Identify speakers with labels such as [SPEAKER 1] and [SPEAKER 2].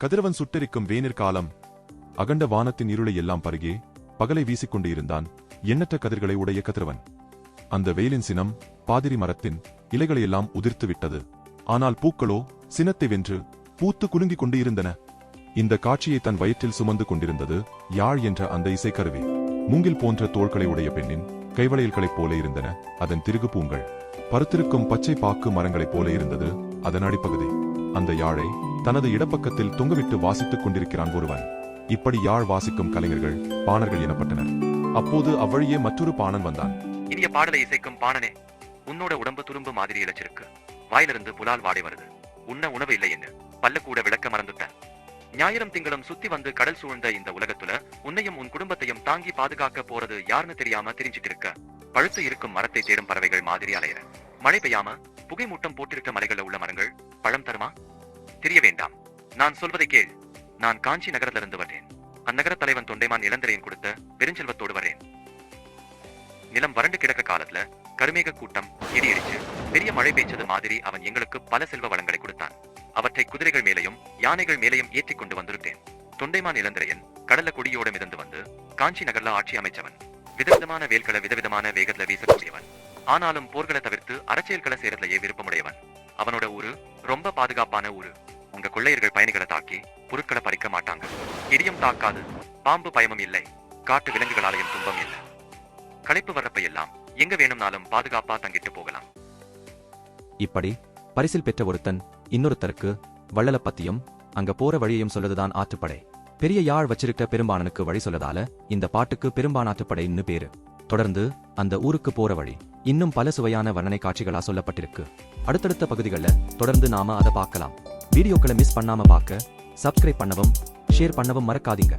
[SPEAKER 1] கதிரவன் சுட்டெரிக்கும் வேனிற் காலம் அகண்ட வானத்தின் இருளை எல்லாம் பருகே பகலை வீசிக்கொண்டு இருந்தான் எண்ணற்ற கதிர்களை உடைய கதிரவன். அந்த வெயிலின் சினம் பாதிரி மரத்தின் இலைகளையெல்லாம் உதிர்த்து விட்டது. ஆனால் பூக்களோ சினத்தை வென்று பூத்து குலுங்கிக் கொண்டு இருந்தன. இந்த காட்சியை தன் வயிற்றில் சுமந்து கொண்டிருந்தது யாழ் என்ற அந்த இசைக்கருவி. மூங்கில் போன்ற தோள்களை உடைய பெண்ணின் கைவளையல்களைப் போல இருந்தன. அதன் திருகு பூங்கள் பருத்திருக்கும் பச்சை பாக்கு மரங்களைப் போல இருந்தது அதன் அடிப்பகுதி. அந்த யாழை தனது இடப்பக்கத்தில் தொங்கவிட்டு வாசித்துக் கொண்டிருக்கிறான் ஒருவன். இப்படி யாழ் வாசிக்கும் கலைஞர்கள் பாணர்கள் எனப்பட்டனர். அப்போது அவ்வழியே மற்றொரு பாணன் வந்தான்.
[SPEAKER 2] இனிய பாடலை இசைக்கும் பாணனே உன்னோட உடம்பு துரும்பு மாதிரி இழைச்சிருக்கு. வாயிலிருந்து புலால் வாடை வருது. உன்ன உணவு இல்லை என்ன? பல்ல கூட விளக்க மறந்துட்ட. ஞாயிறம் திங்களும் சுத்தி வந்து கடல் சூழ்ந்த இந்த உலகத்துல உன்னையும் உன் குடும்பத்தையும் தாங்கி பாதுகாக்க போறது யாருன்னு தெரியாம தெரிஞ்சிட்டு இருக்க. பழுத்து இருக்கும் மரத்தை தேடும் பறவைகள் மாதிரி அலையிற. மழை பெய்யாம புகை மூட்டம் போட்டிருக்க மலைகள் வேண்டாம். நான் சொல்வதை கேள். நான் காஞ்சி நகரத்திலிருந்து வர்றேன். அந்நகர தலைவன் தொண்டைமான் இளந்திரையன் கொடுத்த பெருஞ்செல்வத்தோடு வரேன். நிலம் வறண்டு கிடக்க காலத்துல கருமேக கூட்டம் இடியடிச்சு பெரிய மழை பெய்ச்சது மாதிரி அவன் எங்களுக்கு பல செல்வ வளங்களை கொடுத்தான். அவற்றை குதிரைகள் மேலையும் யானைகள் மேலையும் ஏற்றி கொண்டு வந்திருப்பேன் தொண்டைமான் இளந்திரையன் கடல்ல கொடியோட மிதந்து வந்து காஞ்சி நகர்ல ஆட்சி அமைச்சவன். விதவிதமான வேல்களை விதவிதமான வேகத்துல வீசக்கூடியவன். ஆனாலும் போர்களை தவிர்த்து அரசியல்களை செய்யறதுலயே விருப்பமுடையவன். அவனோட ஊரு ரொம்ப பாதுகாப்பான ஊரு. உங்க கொள்ளையர்கள் பயணிகளை தாக்கி பொருட்களை பறிக்க மாட்டாங்க. இடியும் தாக்காது பாம்பு பயமும் இல்லை காட்டு விலங்குகளாலையும் துன்பம் இல்லை. களைப்பு வர்றப்ப எல்லாம் எங்க வேணும்னாலும் பாதுகாப்பா தங்கிட்டு போகலாம்.
[SPEAKER 3] இப்படி பரிசில் பெற்ற ஒருத்தன் இன்னொருத்தருக்கு வள்ளல பத்தியும் அங்க போற வழியையும் சொல்லதுதான் ஆற்றுப்படை. பெரிய யாழ் வச்சிருக்க பெரும்பானனுக்கு வழி சொல்லதால இந்த பாட்டுக்கு பெரும்பானாற்றுப்படைன்னு பேரு. தொடர்ந்து அந்த ஊருக்கு போற வழி. இன்னும் பல சுவையான வர்ணனை காட்சிகளா சொல்லப்பட்டிருக்கு. அடுத்தடுத்த பகுதிகளில் தொடர்ந்து நாம அதை பார்க்கலாம். வீடியோக்களை மிஸ் பண்ணாம பார்க்க சப்ஸ்கிரைப் பண்ணவும் ஷேர் பண்ணவும் மறக்காதீங்க.